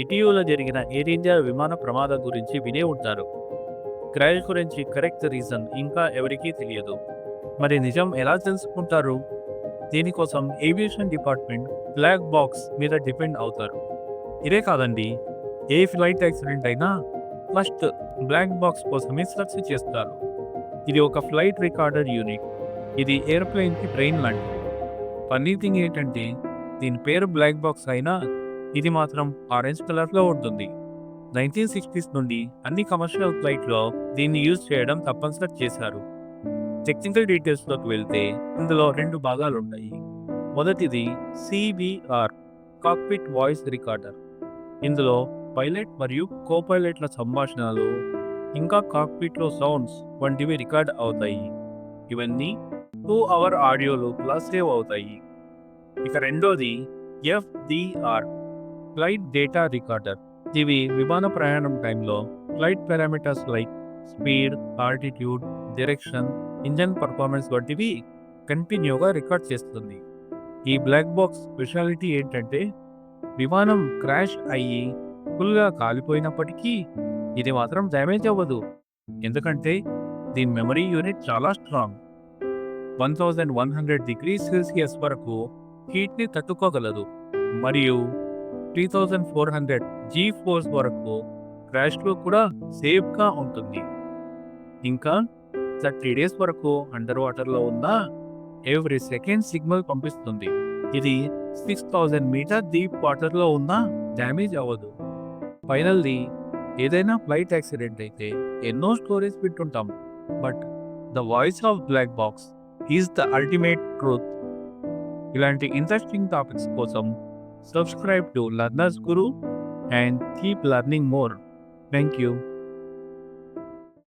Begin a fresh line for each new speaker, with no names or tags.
ఇటీవల జరిగిన air India విమాన ప్రమాదం గురించి వినే ఉంటారు. క్రయల్ గురించి కరెక్ట్ రీజన్ ఇంకా ఎవరికీ తెలియదు. మరి నిజం ఎలా తెలుసుకుంటారు? దీనికోసం ఏవియేషన్ డిపార్ట్మెంట్ బ్లాక్ బాక్స్ మీద డిపెండ్ అవుతారు. ఇదే కాదండి ఏ ఫ్లైట్ యాక్సిడెంట్ అయినా ఫస్ట్ బ్లాక్ బాక్స్ కోసమే సెర్చ్ చేస్తారు. ఇది ఒక ఫ్లైట్ రికార్డర్ యూనిట్. ఇది ఏరోప్లేన్కి బ్రెయిన్ లాంటిది. ఫన్నీ థింగ్ ఏంటంటే దీని పేరు బ్లాక్ బాక్స్ అయినా ఇది మాత్రం ఆరెంజ్ కలర్లో ఉంటుంది. నైన్టీన్ సిక్స్టీస్ నుండి అన్ని కమర్షియల్ ఫ్లైట్లో దీన్ని యూజ్ చేయడం తప్పనిసరి చేశారు. టెక్నికల్ డీటెయిల్స్లోకి వెళ్తే ఇందులో రెండు భాగాలు ఉన్నాయి మొదటిది సిబిఆర్ కాక్పిట్ వాయిస్ రికార్డర్ ఇందులో పైలట్ మరియు కో పైలట్ల సంభాషణలు ఇంకా కాక్పిట్లో సౌండ్స్ వంటివి రికార్డ్ అవుతాయి. ఇవన్నీ టూ అవర్ ఆడియోలు ప్లస్ సేవ్ అవుతాయి. ఇక రెండోది ఎఫ్డిఆర్ ఫ్లైట్ డేటా రికార్డర్. ఇవి విమాన ప్రయాణం టైంలో flight parameters like speed altitude direction engine performance వంటివి కంటిన్యూగా రికార్డ్ చేస్తుంది. ఈ బ్లాక్ బాక్స్ స్పెషాలిటీ ఏంటంటే విమానం క్రాష్ అయ్యి ఫుల్గా కాలిపోయినప్పటికీ ఇది మాత్రం డ్యామేజ్ అవ్వదు. ఎందుకంటే దీని మెమరీ యూనిట్ చాలా strong. One thousand one hundred degree Celsius వరకు హీట్ని తట్టుకోగలదు. మరియు three thousand four hundred G force వరకు క్రాష్లో కూడా సేఫ్గా ఉంటుంది. ఇంకా థర్టీ డేస్ వరకు అండర్ వాటర్లో ఉన్న ఎవ్రీ సెకండ్ సిగ్నల్ పంపిస్తుంది. ఇది సిక్స్ థౌజండ్ మీటర్ డీప్ వాటర్లో ఉన్న డ్యామేజ్ అవ్వదు. ఫైనల్ది ఏదైనా ఫ్లైట్ యాక్సిడెంట్ అయితే ఎన్నో స్టోరీస్ వింటుంటాం. But the voice of black box is the ultimate truth ఇలాంటి ఇంట్రెస్టింగ్ టాపిక్స్ కోసం Subscribe to Ladna's Guru and keep learning more. Thank you.